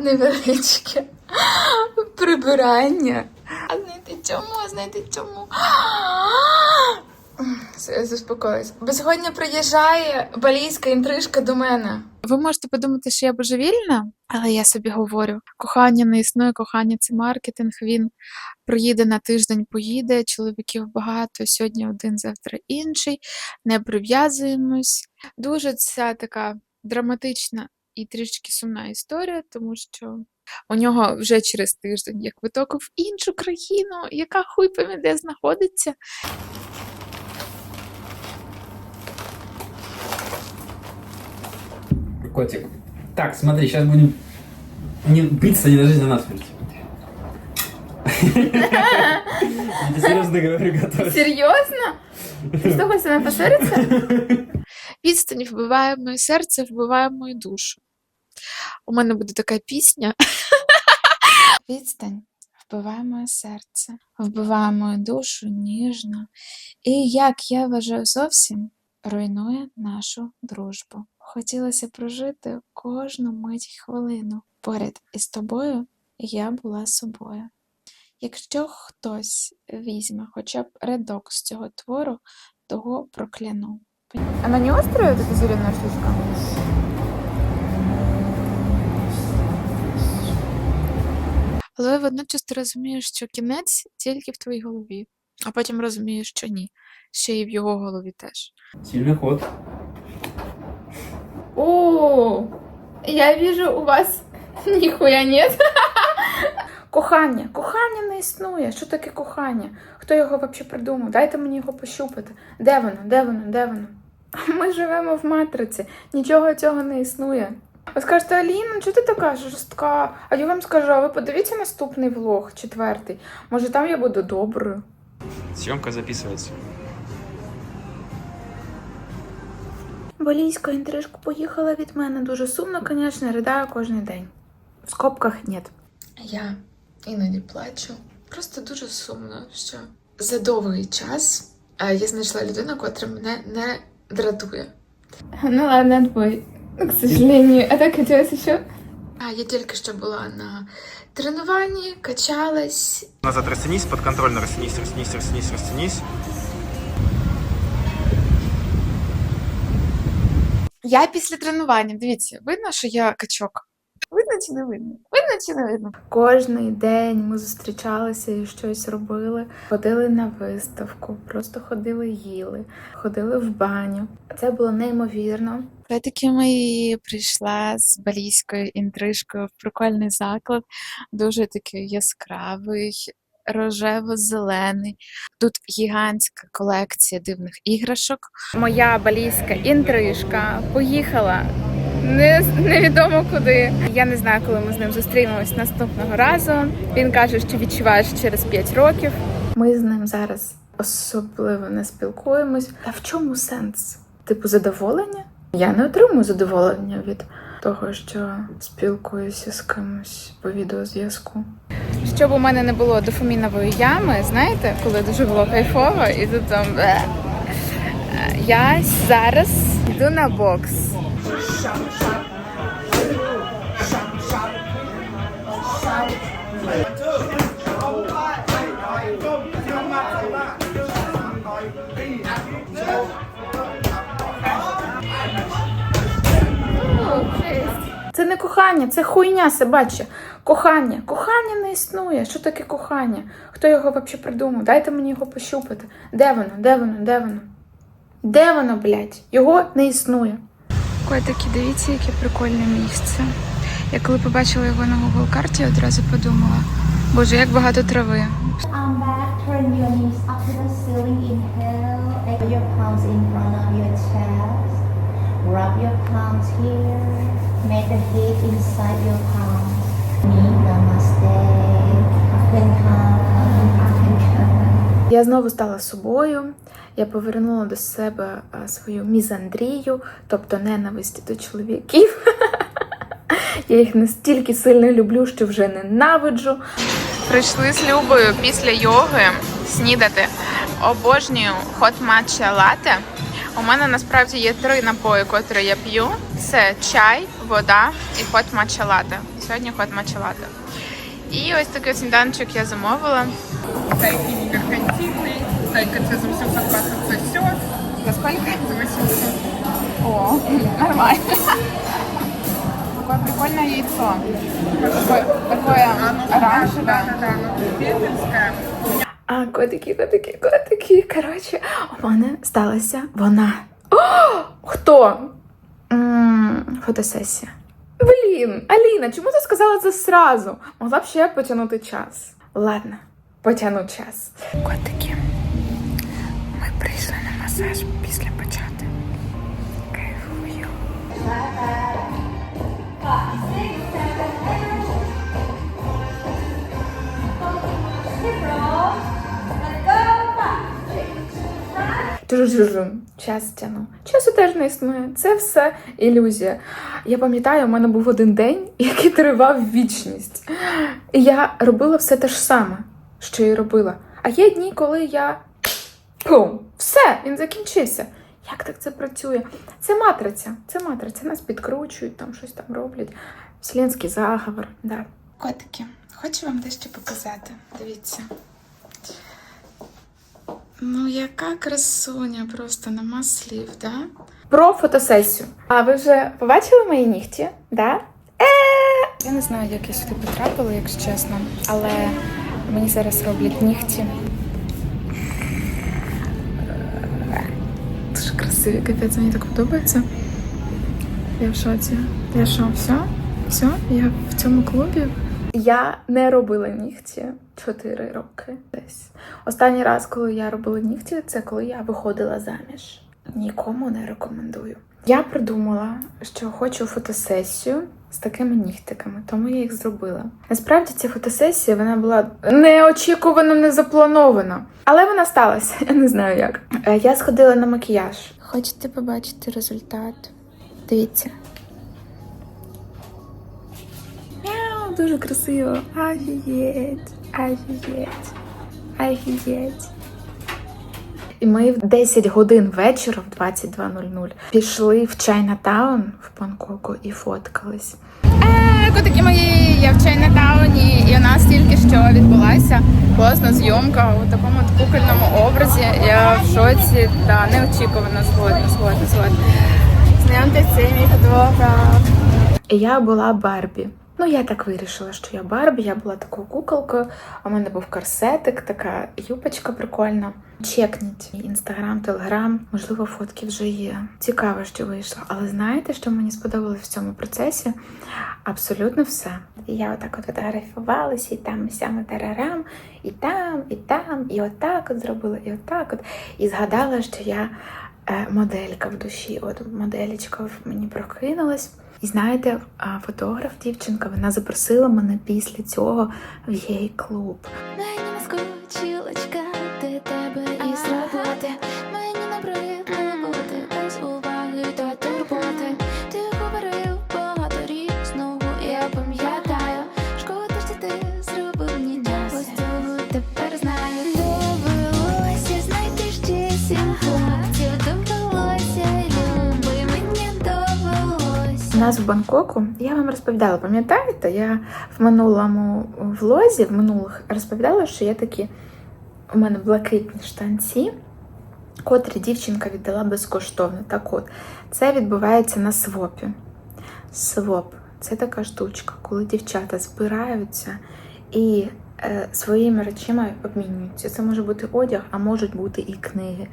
невеличке прибирання. А знаєте чому? А знаєте чому? Заспокоюсь. Бо сьогодні приїжджає балійська інтрижка до мене. Ви можете подумати, що я божевільна, але я собі говорю: кохання не існує, кохання це маркетинг. Він приїде на тиждень, поїде, чоловіків багато, сьогодні один, завтра інший. Не прив'язуємось. Дуже ця така драматична і трішки сумна історія, тому що у нього вже через тиждень є квиток в іншу країну, яка хуй пойме де знаходиться. Котик. Так, смотри, сейчас будем не биться не а на смерть. Я тебе серьезно говорю, готовься. Серйозно? Ти що хочеш мене посваритися? Відстань вбиває моє серце, вбиває мою душу. У мене буде така пісня. Відстань вбиває моє серце, вбиває мою душу ніжно. І як я вважаю зовсім руйнує нашу дружбу. Хотілося прожити кожну мить хвилину. Поряд із тобою я була собою. Якщо хтось візьме хоча б рядок з цього твору, того прокляну. Она не острая, вот эта зеленая штучка? Але водночас ти розумієш, що кінець тільки в твоїй голові, а потім розумієш, що ні. Ще й в його голові теж. Сильный ход. О, я вижу, у вас ніхуя нет. Кохання, кохання не існує. Що таке кохання? Хто його взагалі придумав? Дайте мені його пощупати. Де воно? Де воно? Де воно? Ми живемо в матриці, нічого цього не існує. Ви скажете, Аліна, чого ти така жорстка? А я вам скажу, а ви подивіться наступний влог, четвертий. Може там я буду доброю. Съемка записывается. Балійська інтрижка поїхала від мене. Дуже сумно, звісно, ридаю кожен день. В скобках нет. Я іноді плачу. Просто дуже сумно, що за довгий час е, я знайшла людину, котра мене не дратує. Ну ладно, отбой. К сожалению. А так хотілося ще. А я тільки що була на тренуванні, качалась. Назад растянись, подконтрольно растянись, растянись, растянись, растянись. Я після тренування, дивіться, видно, що я качок. Видно чи не видно? Видно чи не видно? Кожний день ми зустрічалися і щось робили. Ходили на виставку, просто ходили їли, ходили в баню. Це було неймовірно. Таки мої прийшла з балійською інтрижкою в прикольний заклад, дуже такий яскравий, рожево-зелений. Тут гігантська колекція дивних іграшок. Моя балійська інтрижка поїхала не, невідомо куди. Я не знаю, коли ми з ним зустрінемось наступного разу. Він каже, що відчуваєш через 5 років. Ми з ним зараз особливо не спілкуємось. А в чому сенс? Типу, задоволення? Я не отримую задоволення від того, що спілкуюся з кимось по відеозв'язку. Щоб у мене не було дофамінової ями, знаєте, коли дуже було кайфово, і тут там. Я зараз йду на бокс. Це не кохання, це хуйня собача. Кохання. Кохання не існує. Що таке кохання? Хто його взагалі придумав? Дайте мені його пощупати. Де воно? Де воно? Де воно? Де воно, блядь? Його не існує. Котики, дивіться, яке прикольне місце. Я коли побачила його на Google карті, одразу подумала: боже, як багато трави. Я знову стала собою. Я повернула до себе свою мізандрію, тобто ненависть до чоловіків. Я їх настільки сильно люблю, що вже ненавиджу. Прийшли з Любою після йоги снідати. Обожнюю хот матча лате. У мене насправді є три напої, котрі я п'ю: це чай, вода і хот матча лате. Сьогодні ход мачалата. І ось такий сніданочок я замовила. Меркантильный, стейка це за 820 сос, За скільки? за 800. О, нормально. Такое прикольное яйцо. Такое, такое оранжевое. Да, да, да, пепельское. А, котики, котики, котики. Коротше, у мене сталася вона. О, хто? м фотосесія. Блін, Аліна, чому ти сказала це сразу? Могла б ще потягнути час. Ладно, потягну час. Котики, прийшли на масаж після почати. Кайфую. Жу-жу-жу. Час тяну. Часу теж не існує. Це все ілюзія. Я пам'ятаю, у мене був один день, який тривав вічність. І я робила все те ж саме, що і робила. А є дні, коли я. Пум! Все, він закінчився. Як так це працює? Це матриця. Це матриця. Нас підкручують, там щось там роблять. Вселенський заговор. Да. Котики, хочу вам дещо показати. Дивіться. Ну, яка красуня, просто нема слів, да? Про фотосесію. А ви вже побачили мої нігті? Да? Е! Я не знаю, як я сюди потрапила, якщо чесно, але мені зараз роблять нігті. Красиві, капець, мені так подобається. Я в шоці. Я що, все? Все? Я в цьому клубі? Я не робила нігті 4 роки десь. Останній раз, коли я робила нігті, це коли я виходила заміж. Нікому не рекомендую. Я придумала, що хочу фотосесію з такими нігтиками, тому я їх зробила. Насправді ця фотосесія вона була неочікувано не запланована, але вона сталася. Я не знаю як. Е, Я сходила на макіяж. Хочете побачити результат? Дивіться. Мяу, дуже красиво. Офігеть, офігеть, офігеть. І ми в 10 годин вечора в 22.00 пішли в Чайнатаун в Бангкоку і фоткались. Е, котики мої, я в Чайнатауні, і у нас тільки що відбулася класна зйомка у такому кукольному образі. Я в шоці та неочікувано згодна, згодна, згодна. Знайомтесь, це мій фотограф. Я була Барбі. Ну, я так вирішила, що я Барбі, я була такою куколкою. У мене був корсетик, така юбочка прикольна. Чекніть інстаграм, телеграм, можливо, фотки вже є. Цікаво, що вийшло. Але знаєте, що мені сподобалось в цьому процесі? Абсолютно все. Я отак от фотографувалася, і там сями тарарам, і там, і там, і отак от зробила, і отак от. І згадала, що я моделька в душі. От моделічка в мені прокинулась. І знаєте, фотограф, дівчинка, вона запросила мене після цього в її клуб. Нас в Бангкоку я вам розповідала, пам'ятаєте? Я в минулому влозі, в минулих розповідала, що є такі у мене блакитні штанці, котрі дівчинка віддала безкоштовно. Так от, це відбувається на свопі. Своп це така штучка, коли дівчата збираються і е, своїми речима обмінюються. Це може бути одяг, а можуть бути і книги.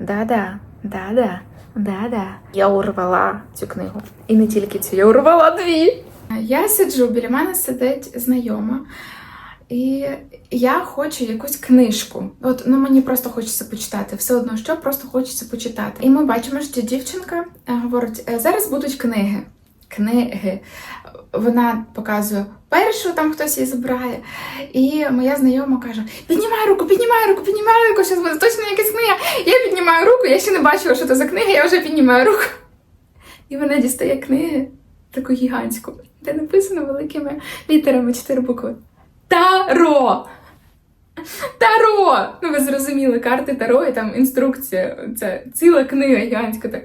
Да-да, да-да, да-да. Я урвала цю книгу. І не тільки цю, я урвала дві. Я сиджу, біля мене сидить знайома. І я хочу якусь книжку. От ну мені просто хочеться почитати. Все одно, що просто хочеться почитати. І ми бачимо, що дівчинка е, говорить: «Е, зараз будуть книги. Книги. Вона показує першу, там хтось її збирає. І моя знайома каже: піднімай руку, піднімай руку, піднімай руку, зараз буде точно якась книга. Я піднімаю руку, я ще не бачила, що це за книга, я вже піднімаю руку. І вона дістає книги, таку гігантську, де написано великими літерами чотири букви. Таро! Таро! Ну, ви зрозуміли, карти Таро і там інструкція. Це ціла книга гігантська. Так.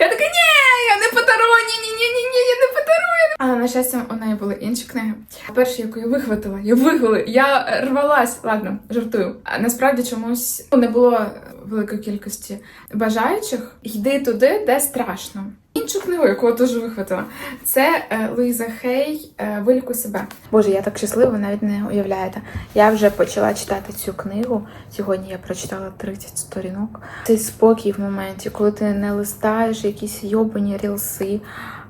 Я така, ні, я не по Таро, ні, ні, ні, ні, ні, я не подарую. Але на щастя, у неї були інші книги. Перша, яку я вихватила, я вихватила, я рвалась, ладно, жартую. А насправді чомусь ну, не було великої кількості бажаючих. Йди туди, де страшно. Іншу книгу, яку теж вихватила, це е, Луїза Хей е, Вилікуй себе. Боже, я так щаслива, навіть не уявляєте. Я вже почала читати цю книгу. Сьогодні я прочитала 30 сторінок. Цей спокій в моменті, коли ти не листаєш якісь йобані рілси,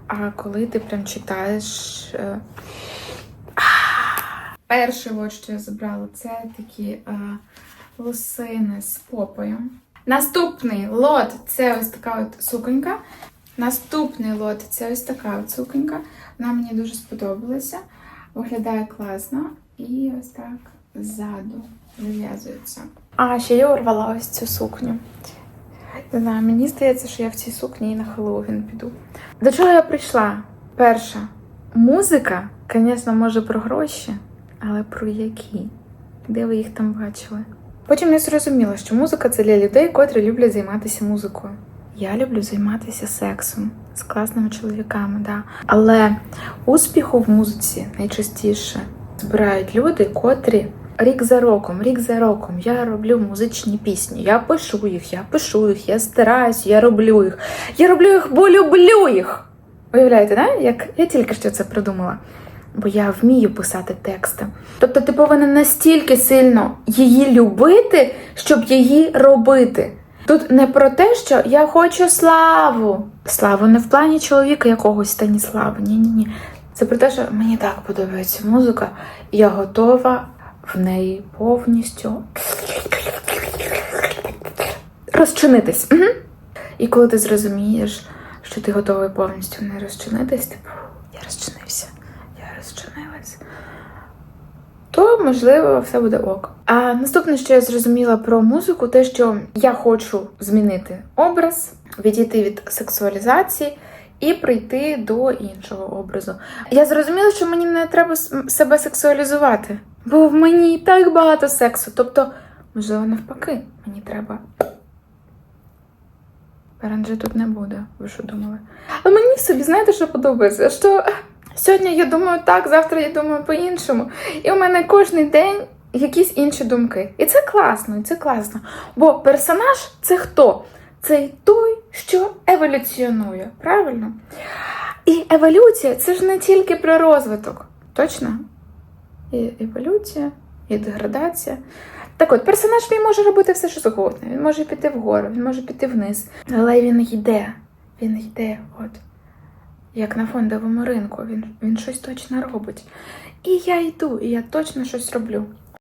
а коли ти прям читаєш. е, Перше, от що я забрала, це такі е, лосини з попою. Наступний лот це ось така от суконька. Наступний лот це ось така от. Вона мені дуже сподобалася. Виглядає класно. І ось так ззаду зав'язується. А ще я урвала ось цю сукню. Не знаю, мені здається, що я в цій сукні і на Хеллоуін піду. До чого я прийшла? Перша. Музика, звісно, може про гроші, але про які? Де ви їх там бачили? Потім я зрозуміла, що музика це для людей, котрі люблять займатися музикою. Я люблю займатися сексом з класними чоловіками, да. Але успіху в музиці найчастіше збирають люди, котрі рік за роком, рік за роком я роблю музичні пісні. Я пишу їх, я пишу їх, я стараюсь, я роблю їх. Я роблю їх, бо люблю їх. Уявляєте, да? як я тільки що це придумала. Бо я вмію писати тексти. Тобто ти повинен настільки сильно її любити, щоб її робити. Тут не про те, що я хочу славу. Славу не в плані чоловіка якогось Станіслава. Ні, ні, ні. Це про те, що мені так подобається музика, і я готова в неї повністю розчинитись. Угу. І коли ти зрозумієш, що ти готовий повністю не розчинитись, типу, я розчинився, я розчинилась, то можливо все буде ок. А наступне, що я зрозуміла про музику, те, що я хочу змінити образ, відійти від сексуалізації. І прийти до іншого образу. Я зрозуміла, що мені не треба себе сексуалізувати, бо в мені так багато сексу. Тобто, можливо, навпаки, мені треба. Паранджі тут не буде, ви що думали? А мені собі, знаєте, що подобається? Що сьогодні я думаю так, завтра я думаю по-іншому. І у мене кожен день якісь інші думки. І це класно, і це класно. Бо персонаж це хто? Це той, що еволюціонує, правильно? І еволюція це ж не тільки про розвиток. Точно? І еволюція, і деградація. Так от, персонаж він може робити все, що завгодно. Він може піти вгору, він може піти вниз. Але він йде. Він йде, от. Як на фондовому ринку, він, він щось точно робить. І я йду, і я точно щось роблю.